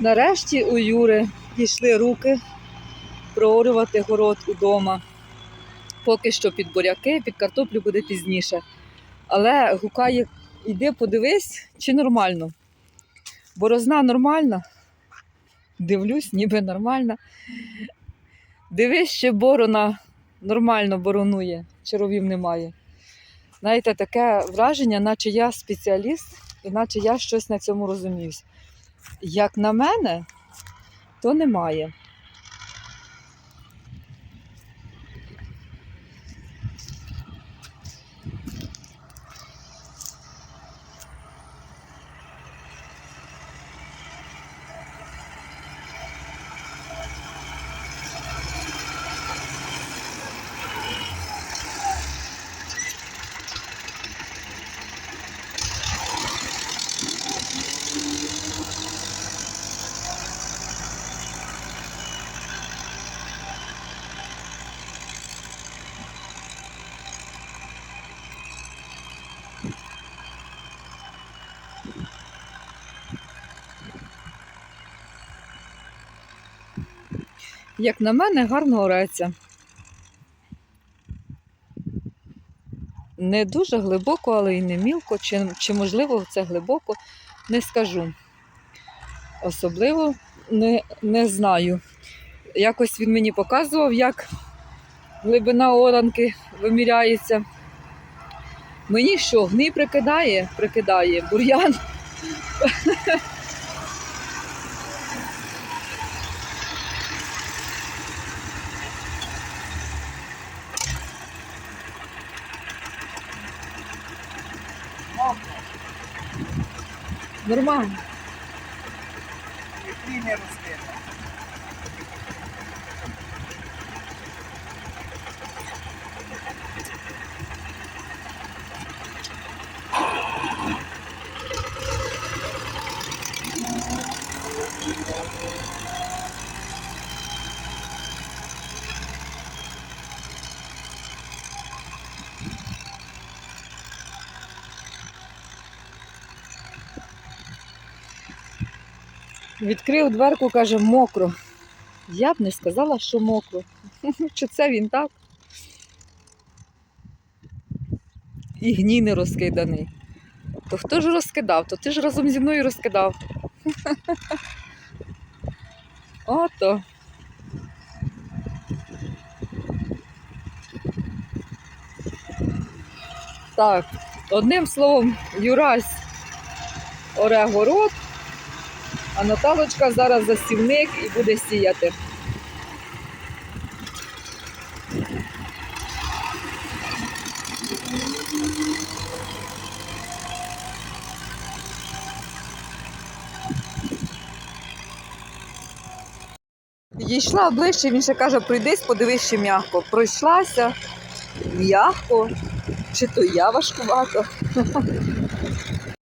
Нарешті у Юри дійшли руки проорювати город удома. Поки що під буряки, під картоплю буде пізніше. Але гукає, іди подивись, чи нормально. Борозна нормальна. Дивлюсь, ніби нормальна. Дивись, ще борона нормально боронує, червів немає. Знаєте, таке враження, наче я спеціаліст, і наче я щось на цьому розуміюсь. Як на мене, то немає. Як на мене, гарно ореться. Не дуже глибоко, але й не мілко, чи, чи можливо це глибоко, не скажу. Особливо не, не знаю. Якось він мені показував, як глибина оранки виміряється. Мені що, гній прикидає, прикидає, бур'ян. Нормально. Який не росте. Відкрив дверку, каже, мокро. Я б не сказала, що мокро. Чи це він так? І гній не розкиданий. То хто ж розкидав? То ти ж разом зі мною розкидав. Ото. Так, одним словом, Юрась оре город, а Наталочка зараз засівник і буде сіяти. Підійшла ближче, він ще каже, прийдись, подивись, ще м'яко. Пройшлася м'яко, чи то я важкувато.